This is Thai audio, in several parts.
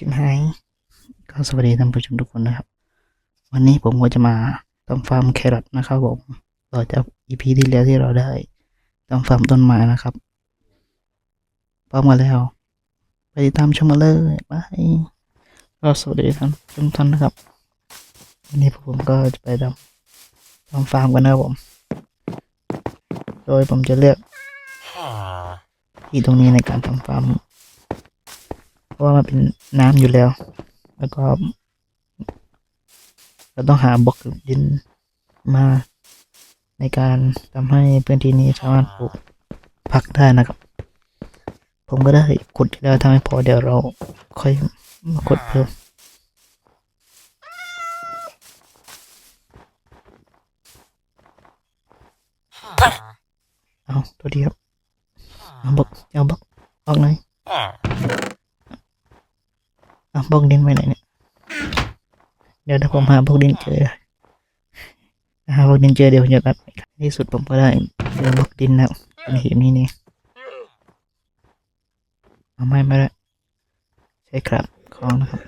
ชิมหายก็สวัสดีท่านผู้ชมทุกคนนะครับ วันนี้ผมก็จะมาทำฟาร์มแครอทนะครับผมต่อจากอีพีที่แล้วที่เราได้ทำฟาร์มต้นไม้นะครับพร้อมกันแล้ว ไปติดตามชมกันเลยบายก็สวัสดีท่านชมทุกท่านนะครับ วันนี้ผมก็จะไปทำทำฟาร์มกันนะครับผม โดยผมจะเลือกที่ตรงนี้ในการทำฟาร์ม เพราะว่ามันเป็นน้ำอยู่แล้ว แล้วก็ เราต้องหาบล็อกดินมาในการทำให้พื้นที่นี้สามารถปลูกผักได้นะครับ ผมก็ได้ขุดไปแล้วทำให้พอเดี๋ยวเราค่อยมาขุดเพิ่มเอาตัวเดียวเอาบล็อกเอาบล็อกบล็อกไหน เอาบล็อกดินไปไหนเนี่ย เดี๋ยวถ้าผมหาบล็อกดินเจอหาบล็อกดินเจอเดี๋ยวผมจะตัดที่สุดผมก็ได้เจอบล็อกดินแล้วเป็นหีบนี้นี่เอาไม่ไม่ได้ใช่ครับของนะครับ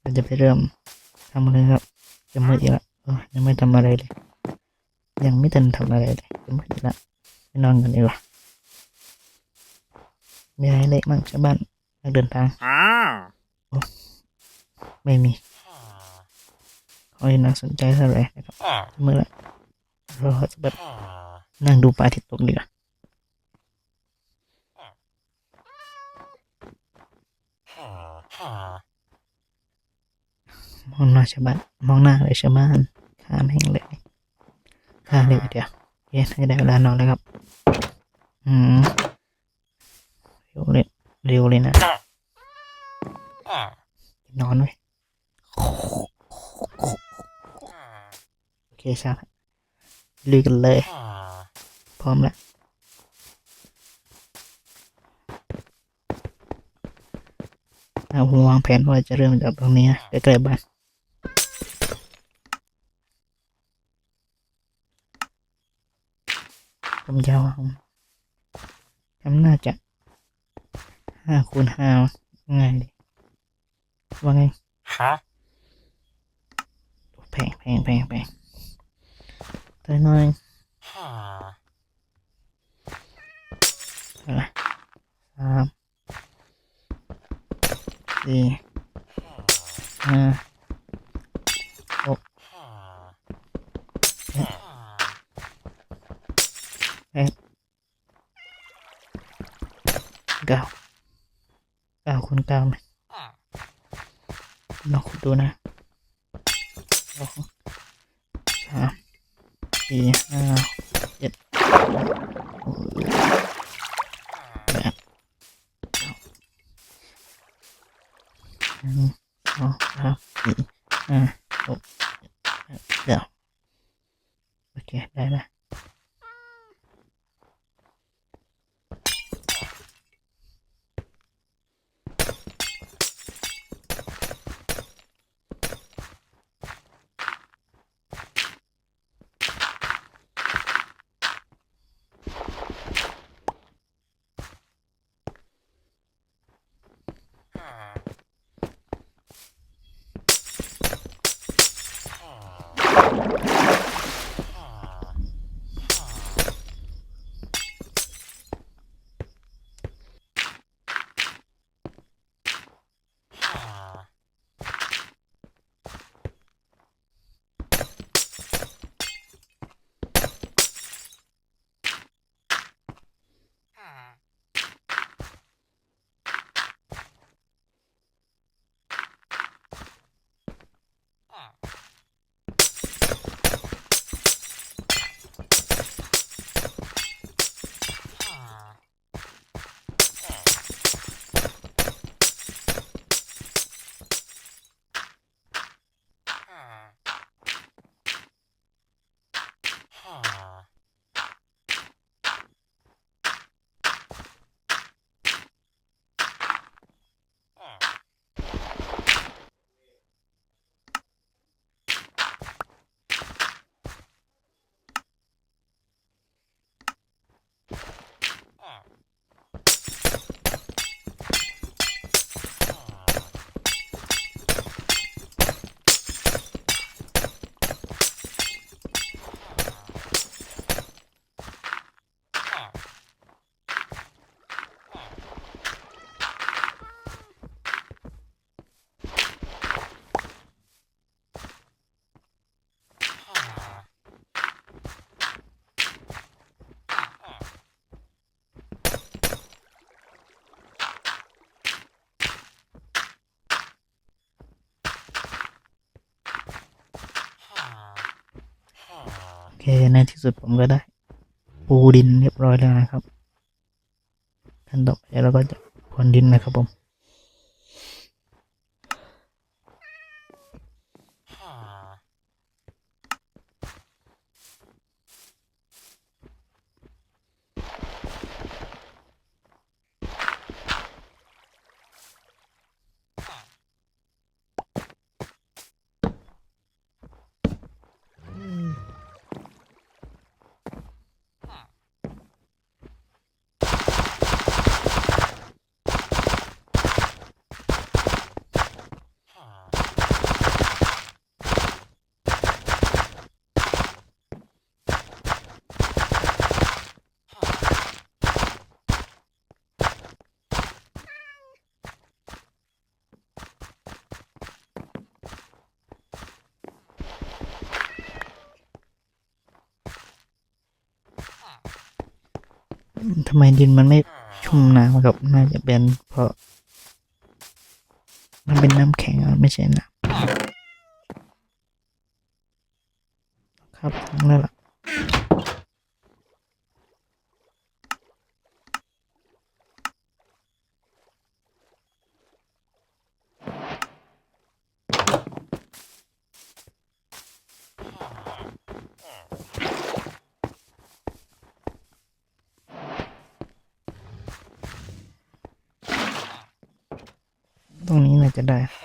เราจะไปเริ่มทำเลยครับจะมืดอีกแล้วยังไม่ทำอะไรเลย ยังไม่ทันทำอะไรเลยจะมืดอีกแล้วไปนอนกันดีกว่ามีอะไรเล็กบ้างชาวบ้าน นักเดินทางไม่มีเขาไม่น่าสนใจเท่าไหร่นะครับเมื่อไหรเราจะแบบนั่งดูปลาที่ตกเรือมองหน้าชาวบ้านมองหน้าเลยชาวบ้านข้ามแห้งเลยข้าเลยเดียวเย็นให้ได้เวลานอนแล้วครับ อืมเร็วเลยเร็วเลยนะ นอนไว้โอเคใช่ละลุยกันเลย พร้อมแล้วเอาผมวางแผนว่าจะเริ่มจากตรงนี้นะใกล้ๆบ้านผมจะวางทำน่าจะ ห้าคูณห้าง่ายดีว่าไง Huh? แพงแพงแพงแพงตัวน้อยอะไรสามสี่ห้าหกแปดเก้า เก้าคูณเก้าไหมลองคูณดูนะสองสามสี่ห้าเจ็ดแปดเก้าหนึ่งสองสามสี่ห้าหกเจ็ดแปดเก้าโอเค ได้ละเคในที่สุดผมก็ได้ ปูดินเรียบร้อยแล้วนะครับขั้นต่อไปเราก็จะพรวนดินนะครับผม ทำไมดินมันไม่ชุ่มน้ำครับน่าจะเป็นเพราะ มันเป็นน้ำแข็งไม่ใช่น้ำครับทั้งนั้นแหละ ตร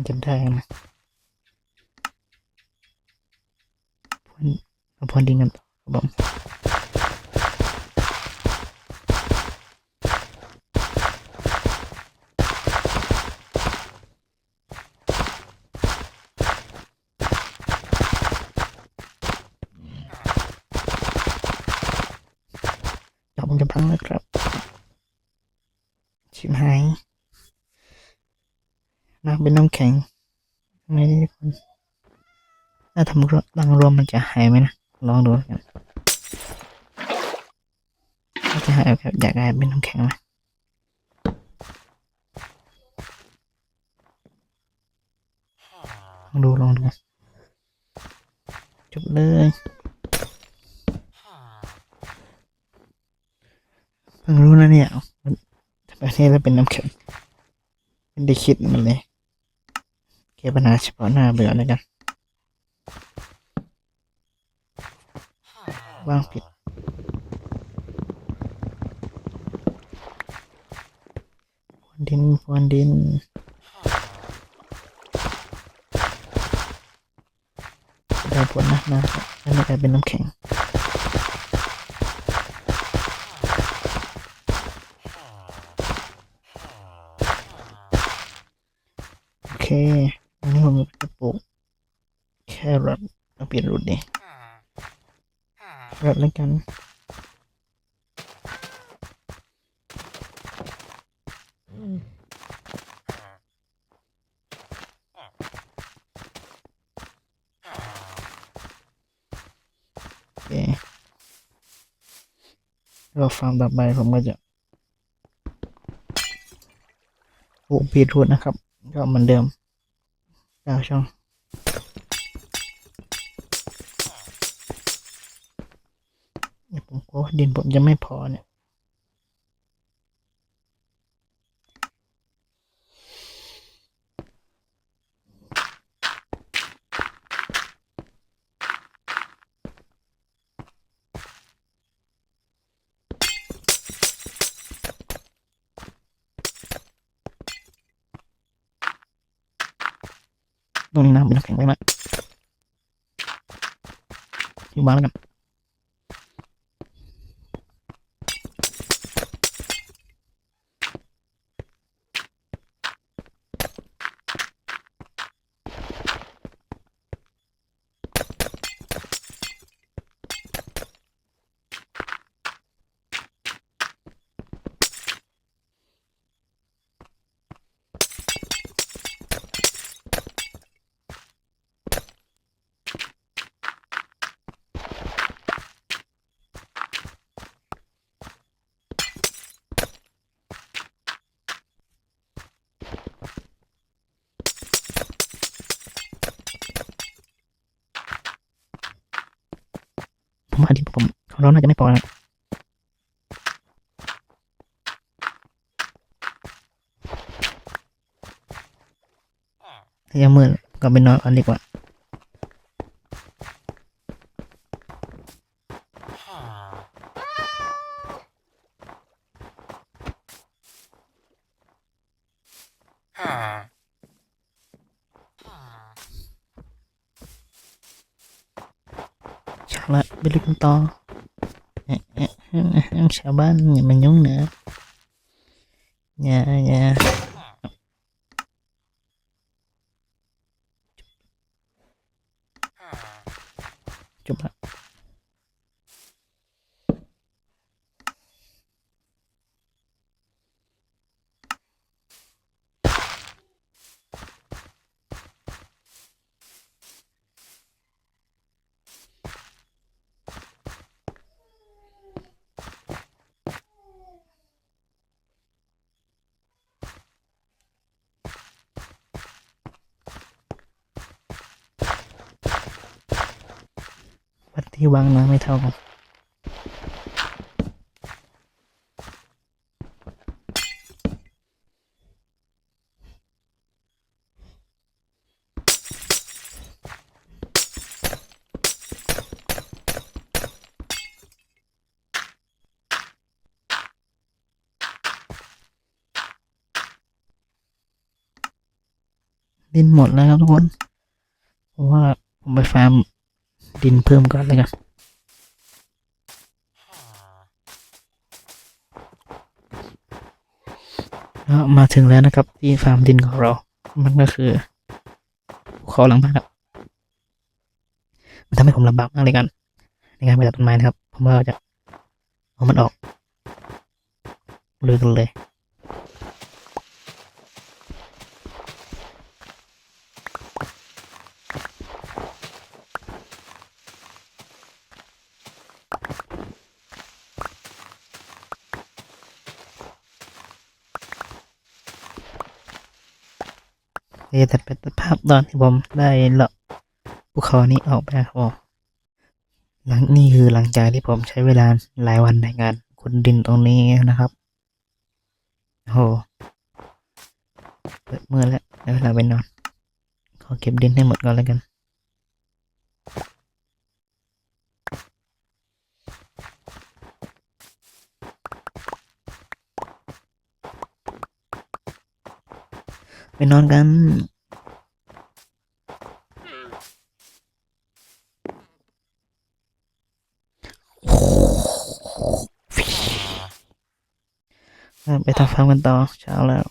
งนี้น่าจะได้มันจะได้นะพ่นเอาพรวนดินกันต่อครับผมเดี๋ยวผมจะพังนะครับ ชิบหาย น้ำเป็นน้ำแข็งไม่ได้คน บังรวมมันจะหายไหมนะลองดูกันถ้าจะหายแบบอยากให้เป็นน้ำแข็งไหมลองดูลองดูจบเลยเพิ่งรู้นะเนี่ยประเทศแล้วเป็นน้ำแข็งไม่ได้คิดมันเลยแก้ปัญหาเฉพาะหน้าไปก่อนแล้วกัน วางผิด พวนดิน พวนดิน ได้ผลนะนะครับแล้วมันกลายเป็นน้ำแข็งโอเคอันนี้ผมจะปลูกแครอทเอาเปลี่ยนรูทดิ แครอทแล้วกันโอเราฟาร์มต่อไปผมก็จะปลูกบีทรูทนะครับ ก็เหมือนเดิมเก้าช่อง ดินผมจะไม่พอเนี่ย ตรงนี้น้ำเป็นแข็งไปไหมอยู่บ้านแล้วกัน ผมว่าดินผมของเราน่าจะไม่พอนะถ้วยังมืดก็ไปนอนกันดีกว่าละ ไปลุยกันต่อเอ๊ะเอ๊ะเอ๊ะเอ๊ะชาวบ้านอย่ามายุ่งนะอย่าอย่าจบละวัด ที่วางน้ำไม่เท่ากันดินหมดแล้วครับทุกคน เพราะว่าผมไปฟาร์ม ดินเพิ่มก่อนเลยกันแล้วมาถึงแล้วนะครับ ที่ฟาร์มดินของเรา มันก็คือภูเขาหลังบ้านครับมันทำให้ผมลำบากมากเลยกันในการไปตัดต้นไม้นะครับ ผมว่าจะเอามันออกเลยกันเลย ดี๋ยวตัดเป็นภาพตอนที่ผมได้เลาะภูเขานี้ออกไปครับผมหลังนี่คือหลังจากที่ผมใช้เวลาหลายวันในการขุดดินตรงนี้นะครับโหเปิดมือแล้วได้เวลาไปนอน ขอเก็บดินให้หมดก่อนแล้วกัน ไปนอนกันไปทำฟาร์มกันต่อเช้าแล้ว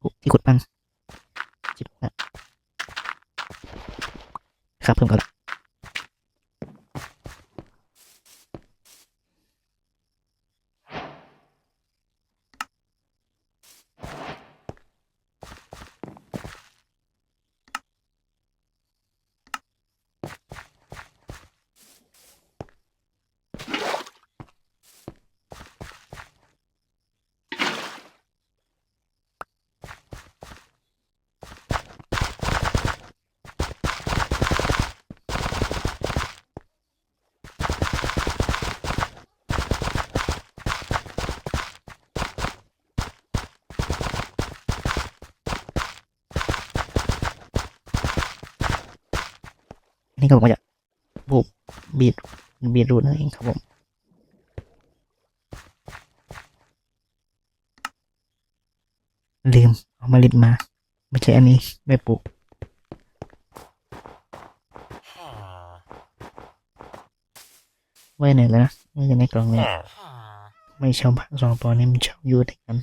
โอ้ ที่ขุดบ้างจิบนะครับเพิ่มก่อน นนี้ก็ผมจะบูบบีดบีดรูนั่นเองครับผมลืมเอามาลิดมา ไม่ใช่อันนี้ไม่ปลูกไว้ไหนแล้วนะไว้ในกล่องเนี่ยไม่ชาวบ้านสองตัวนี้มันชอบอยู่ด้วยกัน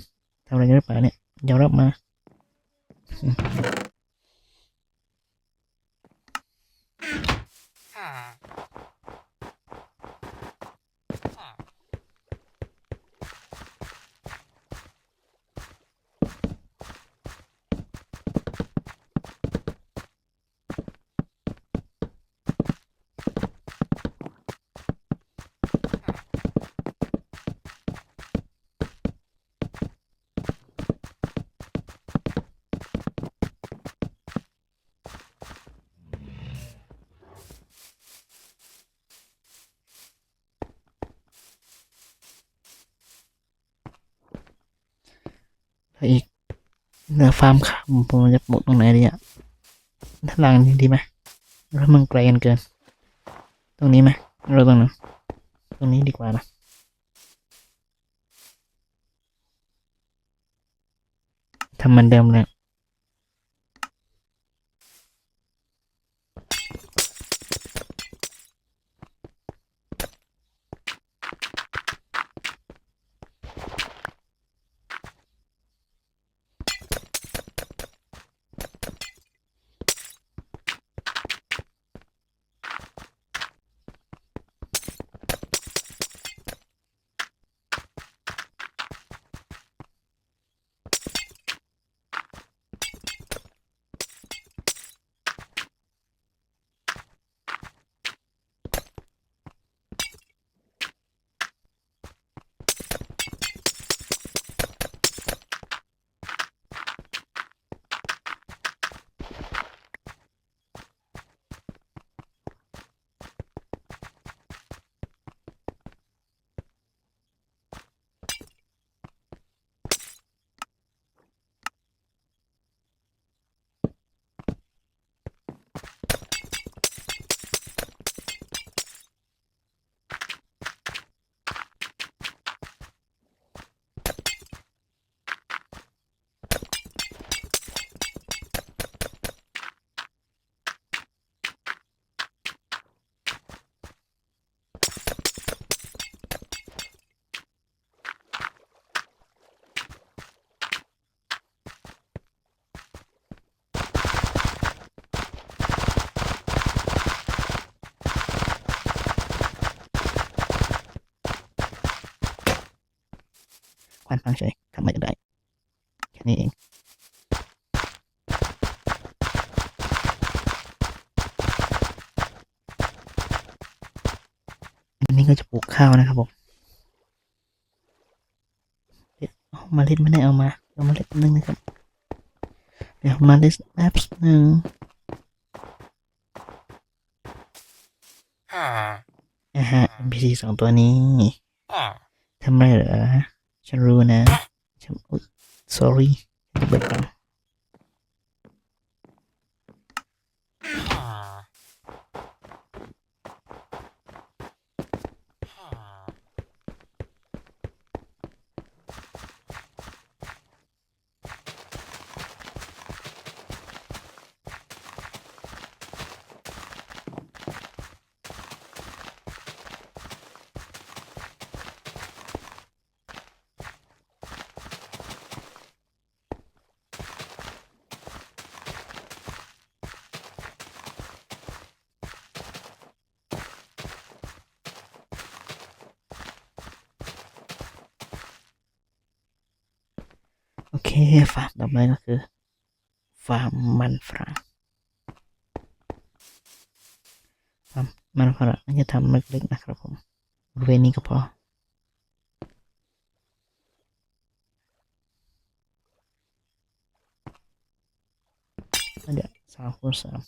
ทำอะไรกันหรือเปล่าเนี่ยยอมรับมา แล้ว อีกเนือฟาร์มข้ามผมจะปลูกตรงไหนดีอะด้านหลังนี่ดีไหมแล้วมันไกลกันเกิน ตรงนี้ไหมเราตรงนั้นตรงนี้ดีกว่านะทำเหมันเดิมเลย ก็จะปลูกข้าวนะครับผมเดี๋ยวเอาเมาเล็ดไม่ได้เอามาเอาเมาเล็ดแป๊บนึงนะครับ เดี๋ยวเอามาเล็ดแป๊บหนึ่งอ่าฮะ NPC สองตัวนี้ทำไรเหรอฉันรู้นะฉันอุ๊ย sorry ฉันจะเบิดก่อนโอ เคฟาร์มต่อไปก็คือฟาร์มมันฝรั่งฟาร์มมันฝรั่งน่าจะทำเล็กๆนะครับผมบริเวณนี้ก็พอเดี๋ยวสามคูณสาม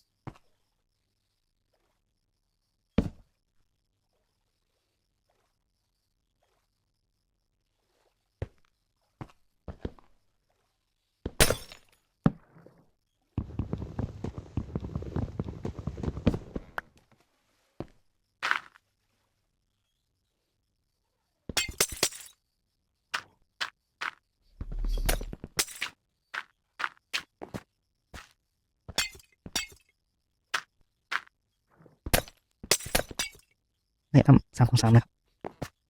สามคูณสามนะครับ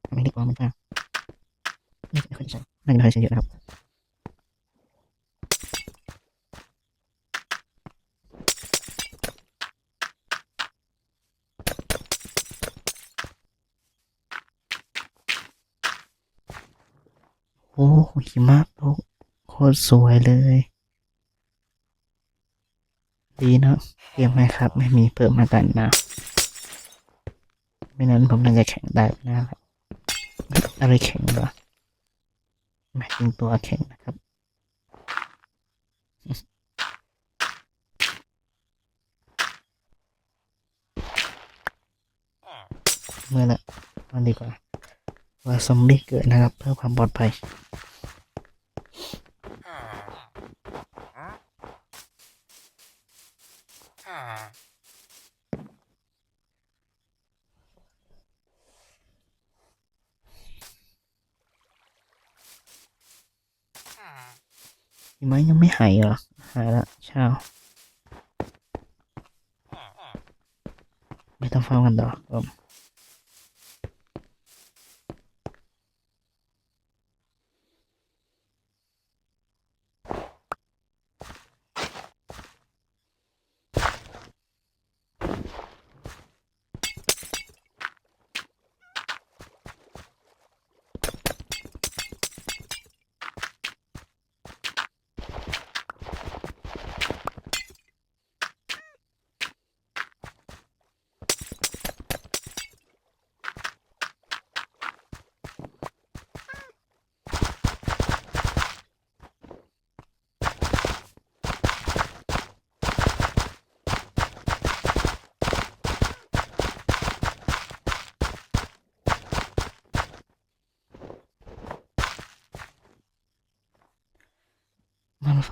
ทำให้ดีกว่ามันกลางน่าจะไม่ค่อยใช้น่าจะไม่ค่อยใช้เยอะนะครับโอ้หิมะตกโคตรสวยเลย ดีเนอะเกมไหมครับ ไม่มีเพิ่มมากันนะ ไม่นั้นผมน่าจะแข็งได้นะครับอะไรแข็งเหรอหมายถึงตัวแข็งนะครับเมื่อละมันดีกว่าว่าซอมบี้เกิดนะครับ เพื่อความปลอดภัย หิ ไข่หายเหรอ หายละเช้า ไม่ต้องฟังกันต่อครับ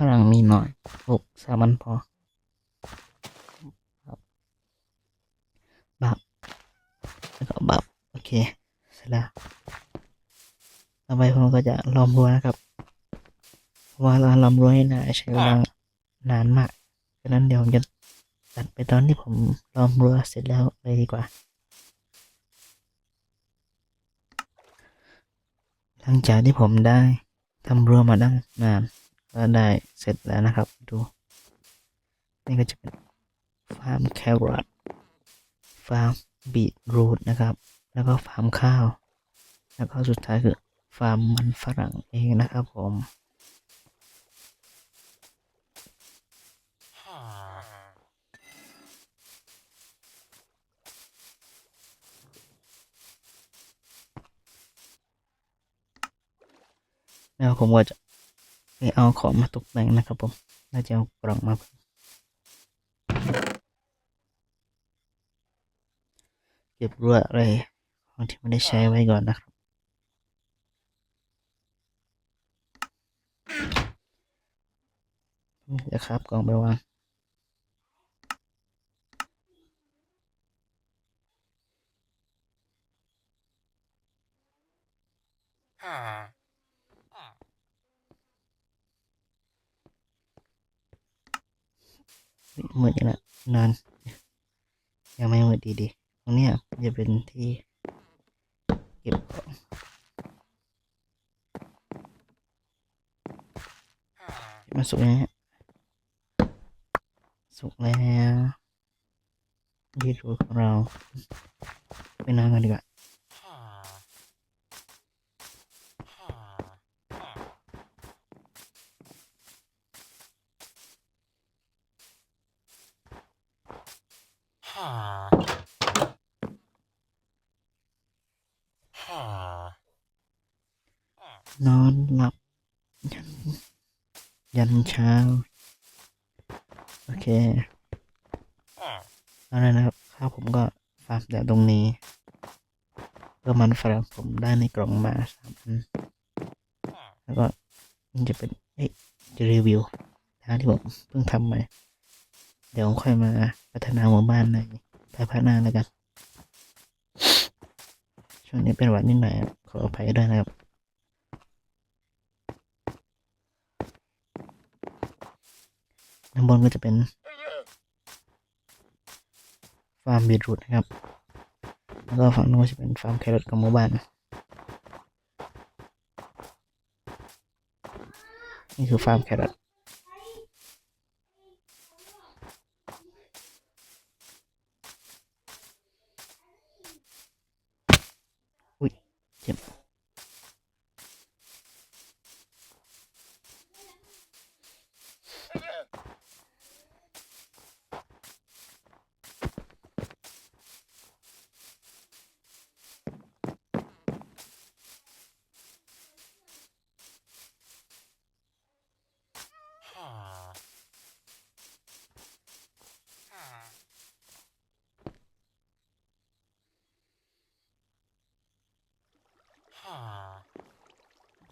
ฝรั่งมีหน่อยหกสามันพอบับแล้วก็บับโอเคเสร็จแล้วต่อไปผมก็จะล้อมรั้วนะครับเพราะว่าเราล้อมรั้วให้นานใช้เวลานานมากดังนั้นเดี๋ยวผมจะตัดไปตอนที่ผมล้อมรั้วเสร็จแล้วเลยดีกว่า หลังจากที่ผมได้ทำรั้วมาตั้งนาน ก็ได้เสร็จแล้วนะครับ ดู นี่ก็จะเป็นฟาร์มแครอทฟาร์มบีทรูทนะครับ แล้วก็ฟาร์มข้าว แล้วก็สุดท้ายคือฟาร์มมันฝรั่งเองนะครับผมแล้วผมก็จะ ไปเอาของมาตกแต่งนะครับผม น่าจะเอากล่องมา เก็บรวดอะไรของที่ไม่ได้ใช้ไว้ก่อนนะครับ เดี๋ยวครับกล่องไปวาง มืดอีกแล้วนาน ยังไม่มืดดีๆตรงนี้จะเป็นที่เก็บของมาสุกยังไงฮะสุกแล้วยีรูของเราไปนอนกันดีกว่า นอนหลับยันยันเช้า โอเคเอาเลยนะครับข้าวผมก็ฟาร์มแต่ตรงนี้ เพื่อมันฝรั่งผมได้ในกล่องมาสามอันแล้วก็มันจะเป็นเอ๊ะจะรีวิวนะที่ผมเพิ่งทำมา เดี๋ยวผมค่อยมา พัฒนาหมู่บ้านในภายภาคหน้าแล้วกัน ช่วงนี้เป็นหวัดนิดหน่อยครับขออภัยด้วยนะครับด้านบนก็จะเป็น ฟาร์มบีทรูทนะครับ แล้วก็ฝั่งนู้นจะเป็นฟาร์มแครอทของหมู่บ้าน นี่คือฟาร์มแครอทอุ้ยเจ็บ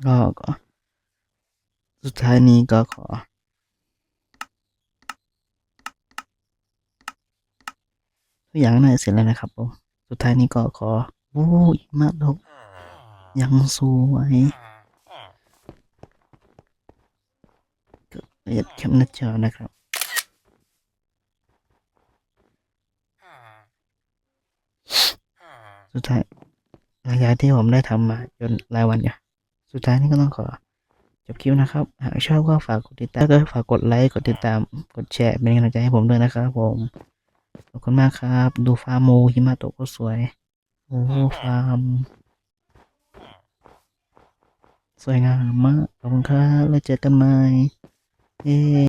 ก็ก็สุดท้ายนี้ก็ขอทุกอย่างน่าจะเสร็จแล้วนะครับผมสุดท้ายนี้ก็ขอโอ้ยมากลกยังสวยก็ละเอียดแคปหน้าจอนะครับสุดท้าย งจากที่ผมได้ทำมาจนรายวันเนี่ย สุดท้ายนี้ก็ต้องขอจบคลิปนะครับ หากชอบก็ฝากกดติดตามแล้วก็ฝากกดไลค์กดติดตามกดแชร์เป็นกำลังใจให้ผมด้วยนะครับผม ขอบคุณมากครับ ดูฟาร์มหมูหิมะโตก็สวยโอ้ฟาร์มสวยงามมากขอบคุณครับแล้วเจอกันใหม่เย้